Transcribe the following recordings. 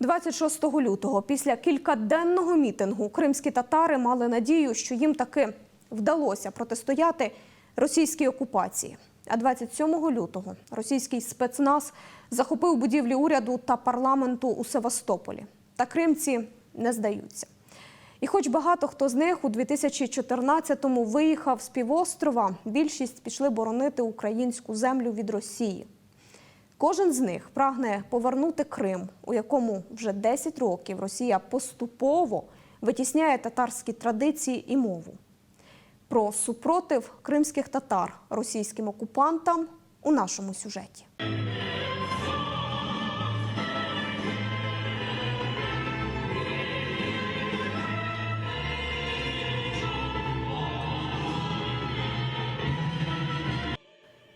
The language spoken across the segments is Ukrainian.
26 лютого, після кількаденного мітингу, кримські татари мали надію, що їм таки вдалося протистояти російській окупації. А 27 лютого російський спецназ захопив будівлі уряду та парламенту у Севастополі. Та кримці не здаються. І хоч багато хто з них у 2014-му виїхав з півострова, більшість пішли боронити українську землю від Росії. Кожен з них прагне повернути Крим, у якому вже 10 років Росія поступово витісняє татарські традиції і мову. Про супротив кримських татар російським окупантам у нашому сюжеті.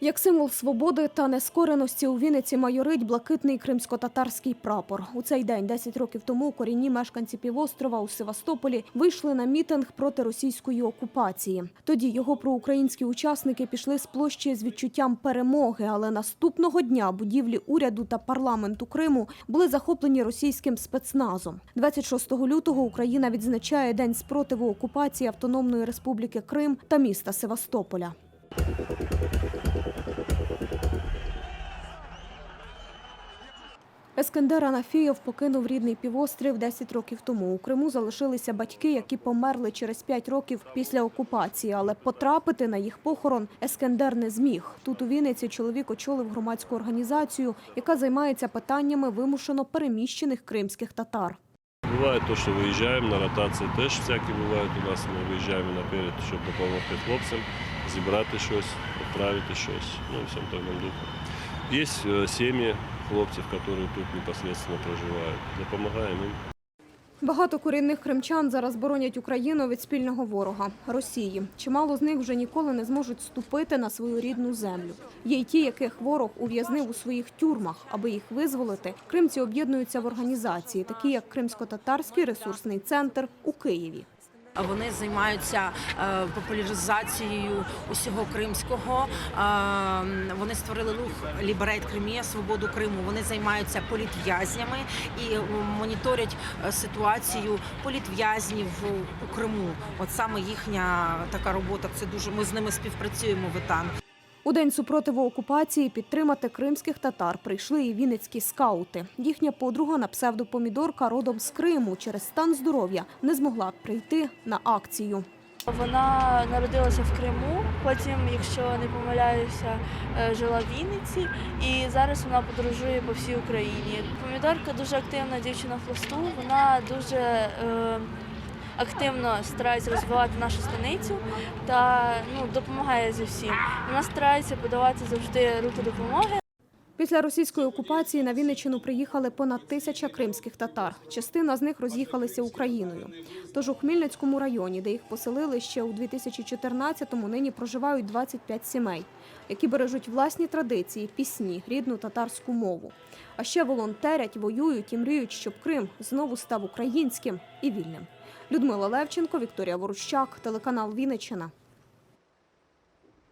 Як символ свободи та нескореності у Вінниці майорить блакитний кримсько-татарський прапор. У цей день, 10 років тому, корінні мешканці півострова у Севастополі вийшли на мітинг проти російської окупації. Тоді його проукраїнські учасники пішли з площі з відчуттям перемоги, але наступного дня будівлі уряду та парламенту Криму були захоплені російським спецназом. 26 лютого Україна відзначає День спротиву окупації Автономної Республіки Крим та міста Севастополя. Ескендер Анафієв покинув рідний півострів 10 років тому. У Криму залишилися батьки, які померли через 5 років після окупації, але потрапити на їх похорон Ескендер не зміг. Тут у Вінниці чоловік очолив громадську організацію, яка займається питаннями вимушено переміщених кримських татар. Буває то, що виїжджаємо на ротації, теж всякі бувають у нас. Ми виїжджаємо наперед, щоб допомогти хлопцям, зібрати щось, відправити щось, ну і всім такому духу. Є е, сім'ї хлопців, які тут непосредственно проживають. Допомагаємо їм. Багато корінних кримчан зараз боронять Україну від спільного ворога Росії. Чимало з них вже ніколи не зможуть ступити на свою рідну землю. Є й ті, яких ворог ув'язнив у своїх тюрмах. Аби їх визволити, кримці об'єднуються в організації, такі як Кримсько-татарський ресурсний центр у Києві. Вони займаються е, популяризацією усього кримського. Е, Вони створили рух Ліберейт Кримія, свободу Криму. Вони займаються політв'язнями і моніторять е, ситуацію політв'язнів у Криму. От саме їхня така робота. Це дуже ми з ними співпрацюємо в ЕТАН. У день супротиву окупації підтримати кримських татар прийшли і вінницькі скаути. Їхня подруга на псевдопомідорка родом з Криму через стан здоров'я не змогла прийти на акцію. Вона народилася в Криму, потім, якщо не помиляюся, е, жила в Вінниці, і зараз вона подорожує по всій Україні. Помідорка дуже активна дівчина в пласту. Вона дуже е, активно старається розвивати нашу станицю та ну, допомагає зі всім. Вона старається подавати завжди руку допомоги. Після російської окупації на Вінниччину приїхали понад тисяча кримських татар. Частина з них роз'їхалися Україною. Тож у Хмельницькому районі, де їх поселили ще у 2014-му, нині проживають 25 сімей, які бережуть власні традиції, пісні, рідну татарську мову. А ще волонтерять, воюють і мріють, щоб Крим знову став українським і вільним. Людмила Левченко, Вікторія Ворущак, телеканал Вінниччина.